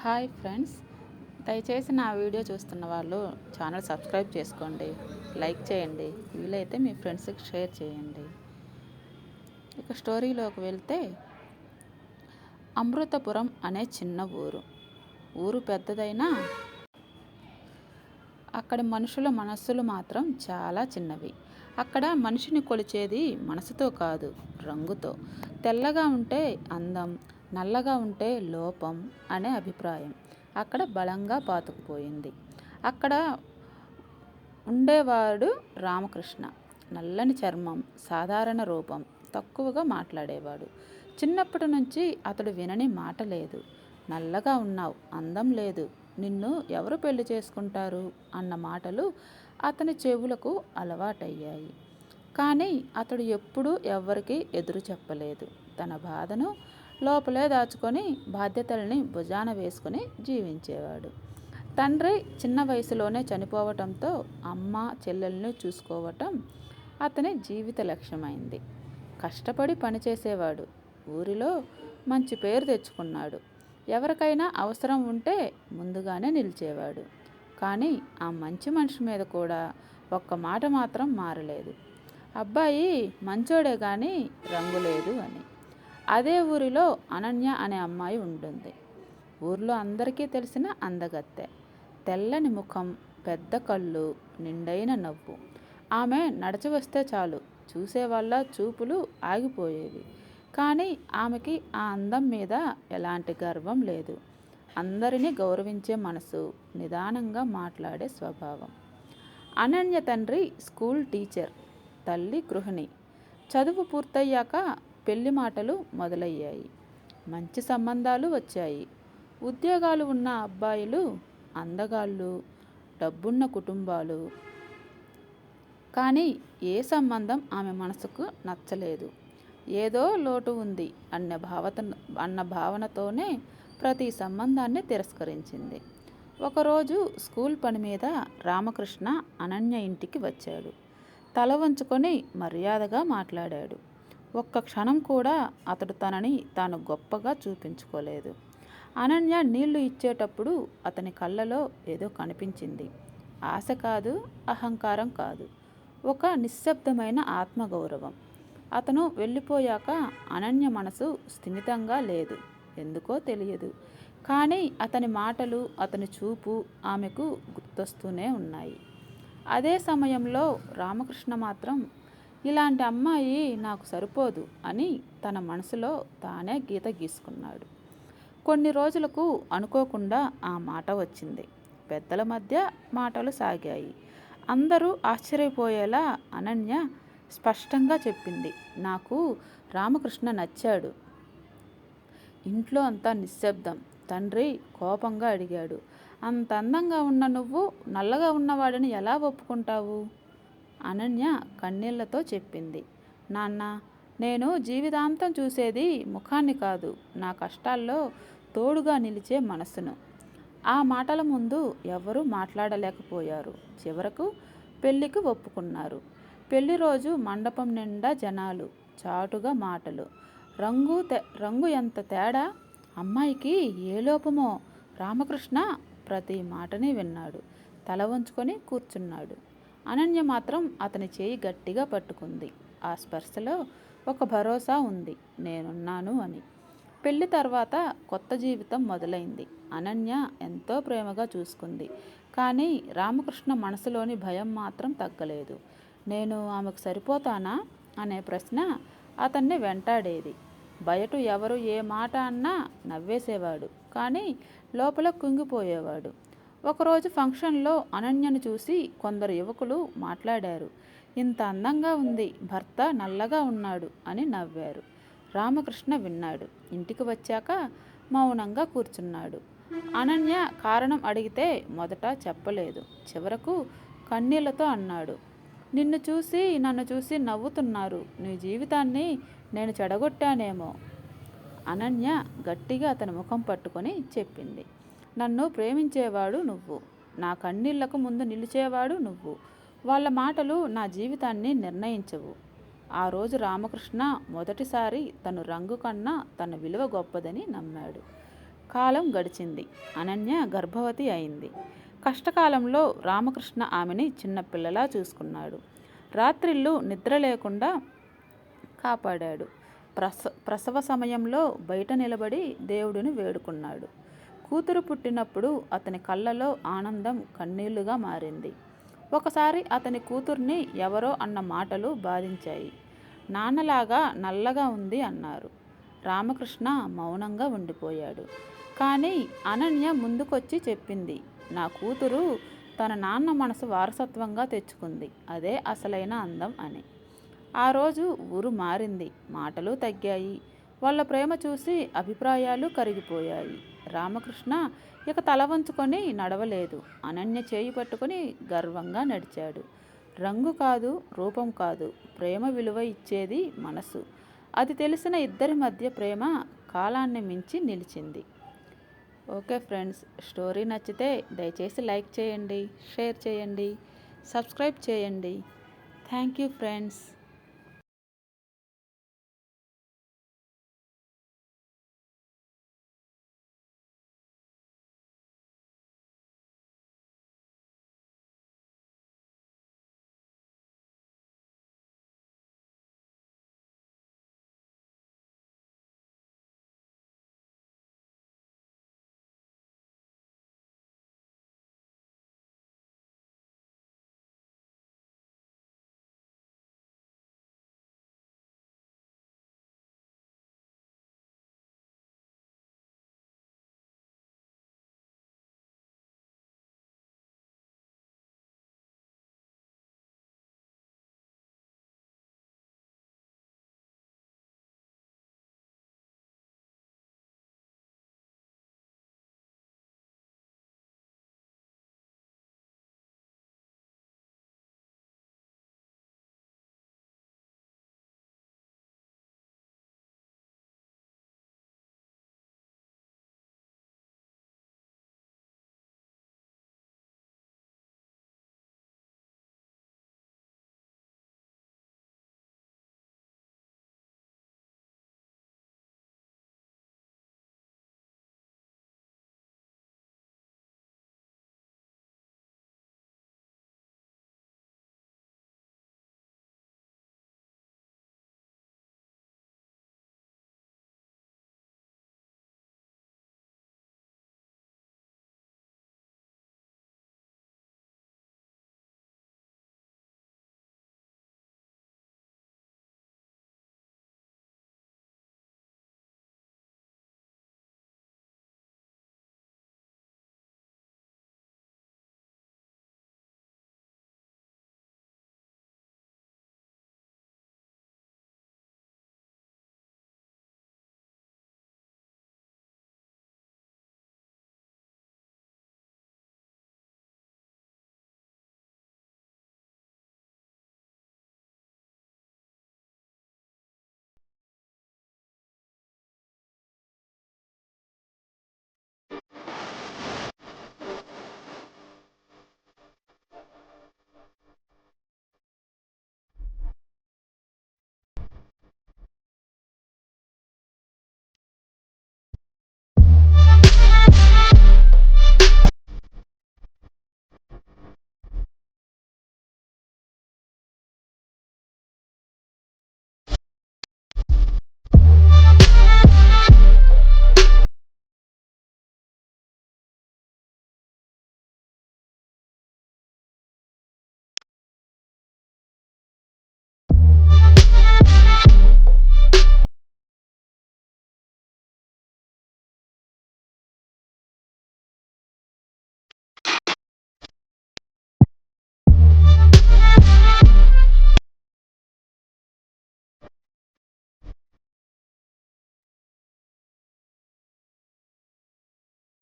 Hi friends. దయచేసి నా video చూస్తున్న వాళ్ళు ఛానల్ సబ్స్క్రైబ్ చేసుకోండి లైక్ చేయండి వీలైతే మీ ఫ్రెండ్స్కి షేర్ చేయండి. ఇక స్టోరీలోకి వెళ్తే అమృతపురం అనే చిన్న ఊరు. ఊరు పెద్దదైనా అక్కడి మనుషుల మనస్సులు మాత్రం చాలా చిన్నవి. అక్కడ మనిషిని కొలిచేది మనసుతో కాదు రంగుతో. తెల్లగా ఉంటే అందం నల్లగా ఉంటే లోపం అనే అభిప్రాయం. అక్కడ బలంగా పాతుకుపోయింది. అక్కడ ఉండేవాడు రామకృష్ణ. నల్లని చర్మం సాధారణ రూపం తక్కువగా మాట్లాడేవాడు. చిన్నప్పటి నుంచి అతడు వినని మాట లేదు. నల్లగా ఉన్నావు అందం లేదు. నిన్ను ఎవరు పెళ్ళి చేసుకుంటారు? అన్న మాటలు అతని చెవులకు అలవాటయ్యాయి. కానీ అతడు ఎప్పుడూ ఎవ్వరికీ ఎదురు చెప్పలేదు. తన బాధను లోపలే దాచుకొని బాధ్యతల్ని భుజాన వేసుకుని జీవించేవాడు. తండ్రి చిన్న వయసులోనే చనిపోవటంతో అమ్మ చెల్లెల్ని చూసుకోవటం అతని జీవిత లక్ష్యమైంది. కష్టపడి పనిచేసేవాడు. ఊరిలో మంచి పేరు తెచ్చుకున్నాడు. ఎవరికైనా అవసరం ఉంటే ముందుగానే నిలిచేవాడు. కానీ ఆ మంచి మనిషి మీద కూడా ఒక్క మాట మాత్రం మారలేదు. అబ్బాయి మంచోడే కానీ రంగు లేదు అని. అదే ఊరిలో అనన్య అనే అమ్మాయి ఉంటుంది. ఊర్లో అందరికీ తెలిసిన అందగత్తె. తెల్లని ముఖం పెద్ద కళ్ళు నిండైన నవ్వు. ఆమె నడచి వస్తే చాలు. చూసేవాళ్ళ చూపులు ఆగిపోయేవి. కానీ ఆమెకి ఆ అందం మీద ఎలాంటి గర్వం లేదు. అందరినీ గౌరవించే మనసు నిదానంగా మాట్లాడే స్వభావం. అనన్య తండ్రి స్కూల్ టీచర్ తల్లి గృహిణి. చదువు పూర్తయ్యాక పెళ్ళి మాటలు మొదలయ్యాయి. మంచి సంబంధాలు వచ్చాయి. ఉద్యోగాలు ఉన్న అబ్బాయిలు అందగాళ్ళు డబ్బున్న కుటుంబాలు. కానీ ఏ సంబంధం ఆమె మనసుకు నచ్చలేదు. ఏదో లోటు ఉంది అన్న భావత అన్న భావనతోనే ప్రతి సంబంధాన్ని తిరస్కరించింది. ఒకరోజు స్కూల్ పని మీద రామకృష్ణ అనన్య ఇంటికి వచ్చాడు. తల వంచుకొని మర్యాదగా మాట్లాడాడు. ఒక్క క్షణం కూడా అతడు తనని తాను గొప్పగా చూపించుకోలేదు. అనన్య నీళ్ళు ఇచ్చేటప్పుడు అతని కళ్ళలో ఏదో కనిపించింది. ఆశ కాదు అహంకారం కాదు. ఒక నిశ్శబ్దమైన ఆత్మగౌరవం. అతను వెళ్ళిపోయాక అనన్య మనసు స్థిమితంగా లేదు. ఎందుకో తెలియదు. కానీ అతని మాటలు అతని చూపు ఆమెకు గుర్తొస్తూనే ఉన్నాయి. అదే సమయంలో రామకృష్ణ మాత్రం ఇలాంటి అమ్మాయి నాకు సరిపోదు అని తన మనసులో తానే గీత గీసుకున్నాడు. కొన్ని రోజులకు అనుకోకుండా ఆ మాట వచ్చింది. పెద్దల మధ్య మాటలు సాగాయి. అందరూ ఆశ్చర్యపోయేలా అనన్య స్పష్టంగా చెప్పింది. నాకు రామకృష్ణ నచ్చాడు. ఇంట్లో అంతా నిశ్శబ్దం. తండ్రి కోపంగా అడిగాడు. అంత అందంగా ఉన్న నువ్వు నల్లగా ఉన్నవాడిని ఎలా ఒప్పుకుంటావు? అనన్య కన్నీళ్ళతో చెప్పింది. నాన్న నేను జీవితాంతం చూసేది ముఖాన్ని కాదు నా కష్టాల్లో తోడుగా నిలిచే మనసును. ఆ మాటల ముందు ఎవరూ మాట్లాడలేకపోయారు. చివరకు పెళ్ళికి ఒప్పుకున్నారు. పెళ్ళి రోజు మండపం నిండా జనాలు చాటుగా మాటలు. రంగు రంగు ఎంత తేడా? అమ్మాయికి ఏ లోపమో రామకృష్ణ ప్రతి మాటని విన్నాడు. తల వంచుకొని కూర్చున్నాడు. అనన్య మాత్రం అతని చేయి గట్టిగా పట్టుకుంది. ఆ స్పర్శలో ఒక భరోసా ఉంది. నేనున్నాను అని. పెళ్ళి తర్వాత కొత్త జీవితం మొదలైంది. అనన్య ఎంతో ప్రేమగా చూసుకుంది. కానీ రామకృష్ణ మనసులోని భయం మాత్రం తగ్గలేదు. నేను ఆమెకు సరిపోతానా? అనే ప్రశ్న అతన్ని వెంటాడేది. బయట ఎవరు ఏ మాట అన్నా నవ్వేసేవాడు. కానీ లోపల కుంగిపోయేవాడు. ఒకరోజు ఫంక్షన్లో అనన్యను చూసి కొందరు యువకులు మాట్లాడారు. ఇంత అందంగా ఉంది భర్త నల్లగా ఉన్నాడు అని నవ్వారు. రామకృష్ణ విన్నాడు. ఇంటికి వచ్చాక మౌనంగా కూర్చున్నాడు. అనన్య కారణం అడిగితే మొదట చెప్పలేదు. చివరకు కన్నీళ్ళతో అన్నాడు. నిన్ను చూసి నన్ను చూసి నవ్వుతున్నారు. నీ జీవితాన్ని నేను చెడగొట్టానేమో అనన్య గట్టిగా అతని ముఖం పట్టుకొని చెప్పింది. నన్ను ప్రేమించేవాడు నువ్వు. నా కన్నీళ్ళకు ముందు నిలిచేవాడు నువ్వు. వాళ్ళ మాటలు నా జీవితాన్ని నిర్ణయించవు. ఆ రోజు రామకృష్ణ మొదటిసారి తను రంగు కన్నా తన విలువ గొప్పదని నమ్మాడు. కాలం గడిచింది. అనన్య గర్భవతి అయింది. కష్టకాలంలో రామకృష్ణ ఆమెని చిన్నపిల్లలా చూసుకున్నాడు. రాత్రిళ్ళు నిద్ర లేకుండా కాపాడాడు. ప్రస ప్రసవ సమయంలో బయట నిలబడి దేవుడిని వేడుకున్నాడు. కూతురు పుట్టినప్పుడు అతని కళ్ళలో ఆనందం కన్నీళ్ళుగా మారింది. ఒకసారి అతని కూతుర్ని ఎవరో అన్న మాటలు బాధించాయి. నాన్నలాగా నల్లగా ఉంది అన్నారు. రామకృష్ణ మౌనంగా ఉండిపోయాడు. కానీ అనన్య ముందుకొచ్చి చెప్పింది నా కూతురు తన నాన్న మనసు వారసత్వంగా తెచ్చుకుంది. అదే అసలైన అందం అని. ఆ రోజు ఊరు మారింది. మాటలు తగ్గాయి. వాళ్ళ ప్రేమ చూసి అభిప్రాయాలు కరిగిపోయాయి. రామకృష్ణ ఇక తల వంచుకొని నడవలేదు. అనన్య చేయి పట్టుకొని గర్వంగా నడిచాడు. రంగు కాదు రూపం కాదు ప్రేమ విలువ ఇచ్చేది మనసు. అది తెలిసిన ఇద్దరి మధ్య ప్రేమ కాలాన్ని మించి నిలిచింది. ఓకే ఫ్రెండ్స్ స్టోరీ నచ్చితే దయచేసి లైక్ చేయండి షేర్ చేయండి సబ్స్క్రైబ్ చేయండి. Thank you friends.